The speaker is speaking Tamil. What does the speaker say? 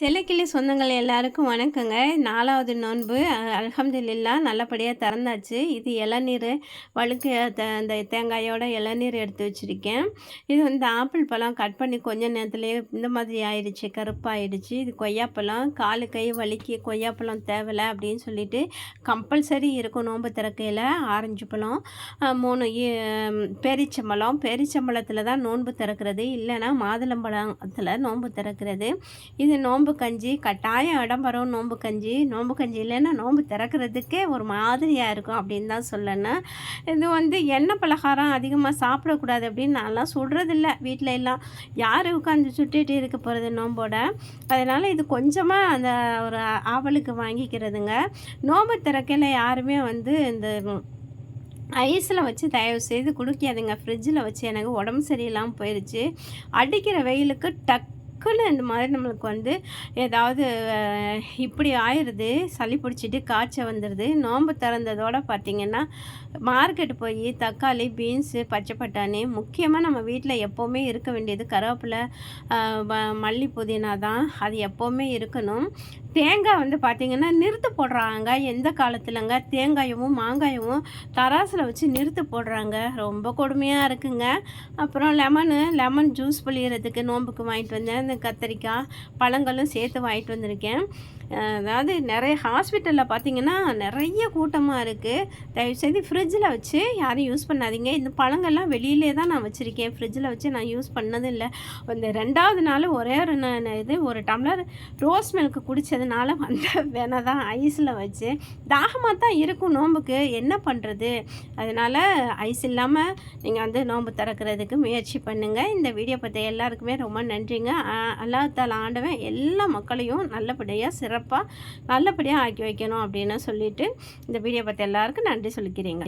செல்லக்கிளி சொந்தங்கள் எல்லாருக்கும் வணக்கங்க. நாலாவது நோன்பு அலமதுல்லா நல்லபடியாக திறந்தாச்சு. இது இளநீர் வழுக்கு அந்த தேங்காயோட இளநீர் எடுத்து வச்சுருக்கேன். இது வந்து ஆப்பிள் பழம் கட் பண்ணி கொஞ்ச நேரத்துலேயே இந்த மாதிரி ஆயிடுச்சு கருப்பாயிடுச்சு. இது கொய்யாப்பழம் காலு கை வலிக்கு கொய்யாப்பழம் தேவையில்ல அப்படின்னு சொல்லிட்டு கம்பல்சரி இருக்கும் நோன்பு திறக்கையில். ஆரஞ்சு பழம் மூணு பேரிச்சம்பழம். பேரிச்சம்பழத்தில் தான் நோன்பு திறக்கிறது. இல்லைன்னா மாதுளம்பழத்தில் நோன்பு திறக்கிறது. இது நோன்பு நோம்பு கஞ்சி கட்டாயம் இடம் வரும் நோம்பு கஞ்சி. நோம்பு கஞ்சி இல்லைன்னா நோம்பு திறக்கிறதுக்கே ஒரு மாதிரியாக இருக்கும் அப்படின்னு தான் சொல்லணும். இது வந்து எண்ணெய் பலகாரம் அதிகமாக சாப்பிடக்கூடாது அப்படின்னு நான்லாம் சொல்கிறதில்ல வீட்டில் எல்லாம் யார் உட்காந்து சுட்டிகிட்டு இருக்க போகிறது நோம்போட? அதனால் இது கொஞ்சமாக அந்த ஒரு ஆவலுக்கு வாங்கிக்கிறதுங்க. நோம்பு திறக்கையில் யாருமே வந்து இந்த ஐஸில் வச்சு தயவு செய்து குடிக்காதுங்க. ஃப்ரிட்ஜில் வச்சு எனக்கு உடம்பு சரியில்லாமல் போயிடுச்சு அடிக்கிற வெயிலுக்கு டக் டக்குன்னு இந்த மாதிரி நம்மளுக்கு வந்து ஏதாவது இப்படி ஆயிடுது சளி பிடிச்சிட்டு காய்ச்சல் வந்துடுது நோம்பு திறந்ததோடு பார்த்திங்கன்னா மார்க்கெட்டு போய் தக்காளி பீன்ஸு பச்சை பட்டாணி முக்கியமாக நம்ம வீட்டில் எப்போவுமே இருக்க வேண்டியது கருவேப்பிலை மல்லி புதினா தான். அது எப்போவுமே இருக்கணும். தேங்காய் வந்து பார்த்திங்கன்னா நிறுத்து போடுறாங்க. எந்த காலத்துலங்க? தேங்காயவும் மாங்காயவும் தராசில் வச்சு நிறுத்து போடுறாங்க. ரொம்ப கொடுமையாக இருக்குங்க. அப்புறம் லெமனு லெமன் ஜூஸ் புளியறதுக்கு நோம்புக்கு வாங்கிட்டு வந்தேன். இந்த கத்திரிக்காய் பழங்களும் சேர்த்து வாங்கிட்டு வந்திருக்கேன். அதாவது நிறைய ஹாஸ்பிட்டலில் பார்த்தீங்கன்னா நிறைய கூட்டமாக இருக்குது தயவுசெய்து ஃப்ரிட்ஜில் வச்சு யாரும் யூஸ் பண்ணாதீங்க. இந்த பழங்கள்லாம் வெளியிலே தான் நான் வச்சுருக்கேன். ஃப்ரிட்ஜில் வச்சு நான் யூஸ் பண்ணதும் இல்லை இந்த ரெண்டாவது நாள் ஒரே ஒரு இது ஒரு டம்ளர் ரோஸ் மில்க் குடித்ததுனால வந்த வேணை தான் ஐஸில் வச்சு தாகமாக தான் இருக்கும் நோம்புக்கு. என்ன பண்ணுறது அதனால் ஐஸ் இல்லாமல் நீங்கள் வந்து நோம்பு திறக்கிறதுக்கு முயற்சி பண்ணுங்கள் இந்த வீடியோ பற்றி எல்லாருக்குமே ரொம்ப நன்றிங்க. அல்லாத்தால் ஆண்டவன் எல்லா மக்களையும் நல்லபடியாக சிற சிறப்பாக நல்லபடியாக ஆக்கி வைக்கணும் அப்படின்னு சொல்லிவிட்டு இந்த வீடியோ பார்த்து எல்லாருக்கும் நன்றி சொல்லிக்கிறீங்க.